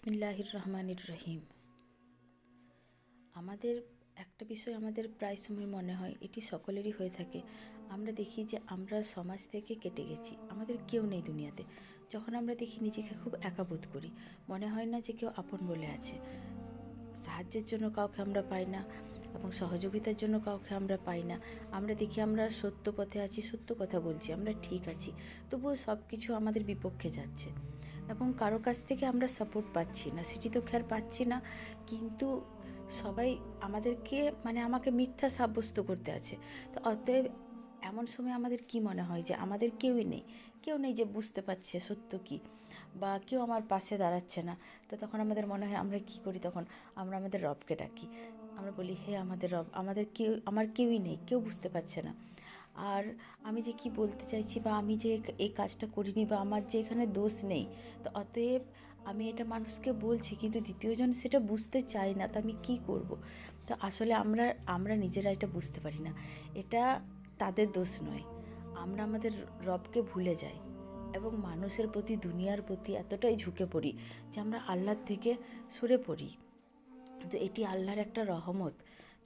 বিসমিল্লাহির রহমানির রহিম আমাদের একটা বিষয় আমাদের প্রায় সময় মনে হয়, এটি সকলেরই হয়ে থাকে। আমরা দেখি যে আমরা সমাজ থেকে কেটে গেছি, আমাদের কেউ নেই দুনিয়াতে। যখন আমরা দেখি নিজেকে খুব একা বোধ করি, মনে হয় না যে কেউ আপন বলে আছে। সাহায্যের জন্য কাউকে আমরা পাই না এবং সহযোগিতার জন্য কাউকে আমরা পাই না। আমরা দেখি আমরা সত্য পথে আছি, সত্য কথা বলছি, আমরা ঠিক আছি, তবুও সব কিছু আমাদের বিপক্ষে যাচ্ছে। এবং কারও কাছ থেকে আমরা সাপোর্ট পাচ্ছি না। সেটি তো খেয়াল পাচ্ছি না। কিন্তু সবাই আমাদেরকে মানে আমাকে মিথ্যা সাব্যস্ত করতে আছে। তো অতএব এমন সময় আমাদের কি মনে হয় যে আমাদের কেউই নেই? কেউ নেই যে বুঝতে পারছে সত্য কি? বা কেউ আমার পাশে দাঁড়াচ্ছে না। তো তখন আমাদের মনে হয়, আমরা কি করি তখন? আমরা আমাদের রবকে ডাকি। আমরা বলি, হে আমাদের রব, আমাদের কেউ, আমার কেউই নেই। কেউ বুঝতে পারছে না। আর আমি যে কি বলতে চাইছি বা আমি যে এই কাজটা করিনি বা আমার যে এখানে দোষ নেই, তো অতএব আমি এটা মানুষকে বলছি কিন্তু দ্বিতীয়জন সেটা বুঝতে চায় না, তো আমি কি করব? তো আসলে আমরা আমরা নিজেরা এটা বুঝতে পারি না। এটা তাদের দোষ নয়। আমরা আমাদের রবকে ভুলে যাই এবং মানুষের প্রতি, দুনিয়ার প্রতি এতটাই ঝুঁকে পড়ি যে আমরা আল্লাহর থেকে সরে পড়ি। তো এটি আল্লাহর একটা রহমত।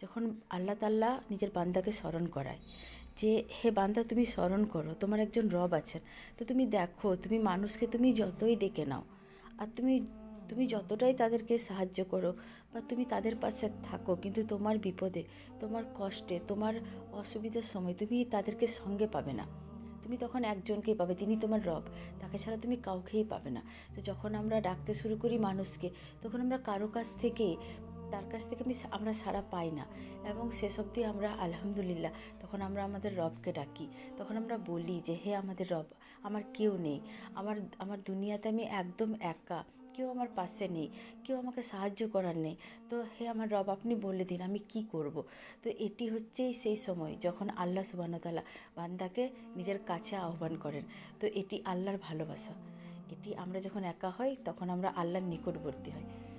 যখন আল্লাহ তাল্লাহ নিজের বান্দাকে স্মরণ করায় যে, হে বান্দা, তুমি স্মরণ করো, তোমার একজন রব আছেন। তো তুমি দেখো, তুমি মানুষকে তুমি যতই ডেকে নাও, আর তুমি তুমি যতটাই তাদেরকে সাহায্য করো, বা তুমি তাদের পাশে থাকো, কিন্তু তোমার বিপদে, তোমার কষ্টে, তোমার অসুবিধার সময় তুমি তাদেরকে সঙ্গে পাবে না। তুমি তখন একজনকেই পাবে, তিনি তোমার রব। তাকে ছাড়া তুমি কাউকেই পাবে না। তো যখন আমরা ডাকতে শুরু করি মানুষকে, তখন আমরা কারও কাছ থেকে তার কাছ থেকে আমি আমরা সাড়া পাই না। এবং শেষ অবধি আমরা আলহামদুলিল্লাহ। তখন আমরা আমাদের রবকে ডাকি। তখন আমরা বলি যে, হে আমাদের রব, আমার কেউ নেই। আমার আমার দুনিয়াতে আমি একদম একা। কেউ আমার পাশে নেই। কেউ আমাকে সাহায্য করার নেই। তো হে আমার রব, আপনি বলে দিন, আমি কি করব? তো এটি হচ্ছেই সেই সময় যখন আল্লাহ সুবাহতালা বান্দাকে নিজের কাছে আহ্বান করেন। তো এটি আল্লাহর ভালোবাসা। এটি আমরা যখন একা হই, তখন আমরা আল্লাহর নিকটবর্তী হই।